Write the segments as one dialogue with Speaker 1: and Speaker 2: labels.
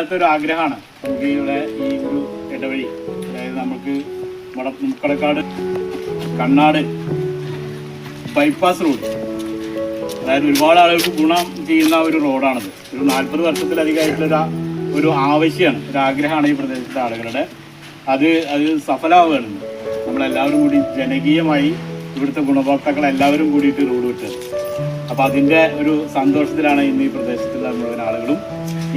Speaker 1: കാലത്തെ ഒരു ആഗ്രഹമാണ്. നമുക്ക് ഇവിടെ ഈ ഒരു ഇടവഴി. അതായത് നമുക്ക് നമ്മുടെ മുക്കളക്കാട് കണ്ണാട് ബൈപ്പാസ് റോഡ് അതായത് ഒരുപാട് ആളുകൾക്ക് ഗുണം ചെയ്യുന്ന ഒരു റോഡാണത് ഒരു നാൽപ്പത് വർഷത്തിലധികമായിട്ടുള്ള ഒരു ഒരു ആവശ്യമാണ് ഒരു ആഗ്രഹമാണ് ഈ പ്രദേശത്തെ ആളുകളുടെ. അത് അത് സഫലമാവുകയാണ്. നമ്മളെല്ലാവരും കൂടി ജനകീയമായി ഇവിടുത്തെ ഗുണഭോക്താക്കൾ എല്ലാവരും കൂടിയിട്ട് റോഡ് വിട്ടത്. അപ്പോൾ അതിന്റെ ഒരു സന്തോഷത്തിലാണ് ഇന്ന് ഈ പ്രദേശത്തുള്ള മുഴുവൻ ആളുകളും.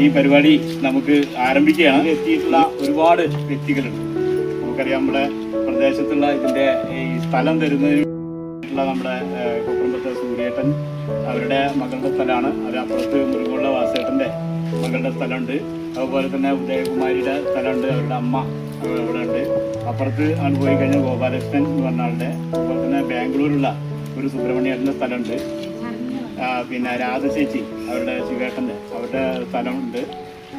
Speaker 1: ഈ പരിപാടി നമുക്ക് ആരംഭിക്കുകയാണ്. എത്തിയിട്ടുള്ള ഒരുപാട് വ്യക്തികളുണ്ട്. നമുക്കറിയാം നമ്മുടെ പ്രദേശത്തുള്ള ഇതിന്റെ ഈ സ്ഥലം തരുന്നതിനുള്ള നമ്മുടെ ഏഹ്, സൂര്യേട്ടൻ അവരുടെ മകളുടെ സ്ഥലമാണ്. അതിനപ്പുറത്ത് മുരുകുള്ള വാസേട്ടന്റെ മകളുടെ സ്ഥലമുണ്ട്. അതുപോലെ തന്നെ ഉദയകുമാരിയുടെ സ്ഥലമുണ്ട്. അവരുടെ അമ്മ അവിടെ ഉണ്ട്. അപ്പുറത്ത് ആണ് പോയി ഗോപാലകൃഷ്ണൻ എന്ന് പറഞ്ഞ ആളുടെ അതുപോലെ തന്നെ ബാംഗ്ലൂരുള്ള ഒരു സുബ്രഹ്മണ്യേട്ടന്റെ സ്ഥലമുണ്ട്. പിന്നെ രാധ രാധചേച്ചി അവരുടെ ശിവേട്ടന്റെ അവരുടെ സ്ഥലമുണ്ട്.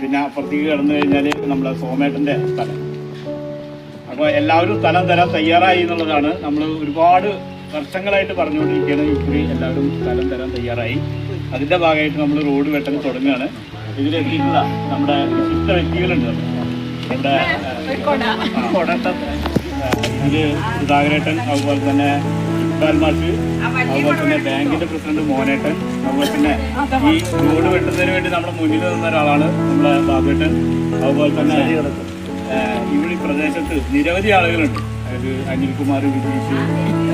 Speaker 1: പിന്നെ അപ്പുറത്തേക്ക് കടന്നു കഴിഞ്ഞാൽ നമ്മളെ സോമേട്ടന്റെ സ്ഥലം. അപ്പോൾ എല്ലാവരും സ്ഥലം തരാൻ തയ്യാറായി എന്നുള്ളതാണ്. നമ്മൾ ഒരുപാട് വർഷങ്ങളായിട്ട് പറഞ്ഞുകൊണ്ടിരിക്കുകയാണ്. ഇക്കുറി എല്ലാവരും സ്ഥലം തരാൻ തയ്യാറായി. അതിന്റെ ഭാഗമായിട്ട് നമ്മൾ റോഡ് വെട്ടൽ തുടങ്ങുകയാണ്. ഇതിലെത്തിയിട്ടുള്ള നമ്മുടെ വിശിഷ്ട വ്യക്തികളുണ്ട്. നമ്മുടെ കൊടട്ടം. ആ, ഇതിൽ സുധാകരേട്ടൻ അതുപോലെ തന്നെ ഇക്ബാൽ മാഷ് അതുപോലെ തന്നെ ബാങ്കിന്റെ പ്രസിഡന്റ് മോനേട്ടൻ. അതുപോലെ തന്നെ ഈ റോഡ് വെട്ടുന്നതിന് വേണ്ടി നമ്മുടെ മുന്നിൽ നിന്ന ഒരാളാണ് നമ്മുടെ ബാബേട്ടൻ. അതുപോലെ തന്നെ ഇവിടെ ഈ പ്രദേശത്ത് നിരവധി ആളുകളുണ്ട്. അതായത് അനിൽകുമാർ വിജീഷ്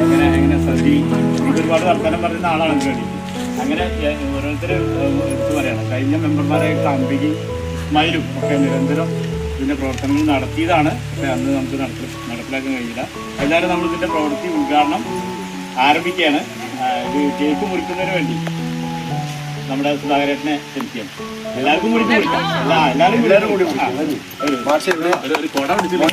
Speaker 1: അങ്ങനെ അങ്ങനെ സജി ഒരുപാട് വർത്തമാനം പറയുന്ന ആളാണ് വേണ്ടി അങ്ങനെ ഓരോരുത്തർ എടുത്തു പറയണം. കഴിഞ്ഞ മെമ്പർമാരായിട്ട് അമ്പികി മയിലും ഒക്കെ നിരന്തരം ഇതിന്റെ പ്രവർത്തനങ്ങൾ നടത്തിയതാണ്. പക്ഷെ അന്ന് നമുക്ക് നടപ്പിലാക്കാൻ കഴിഞ്ഞില്ല എല്ലാവരും നമ്മൾ ഇതിന്റെ പ്രവൃത്തി ഉദ്ഘാടനം ആരംഭിക്കുകയാണ് ഇത് കേക്ക് മുറിക്കുന്നതിന് വേണ്ടി നമ്മുടെ സുധാകരേട്ടനെ ക്ഷണിക്കാം എല്ലാവർക്കും കൂടി എല്ലാ എല്ലാവരും എല്ലാവരും കൂടി ഒരു കുട പിടിച്ചില്ല.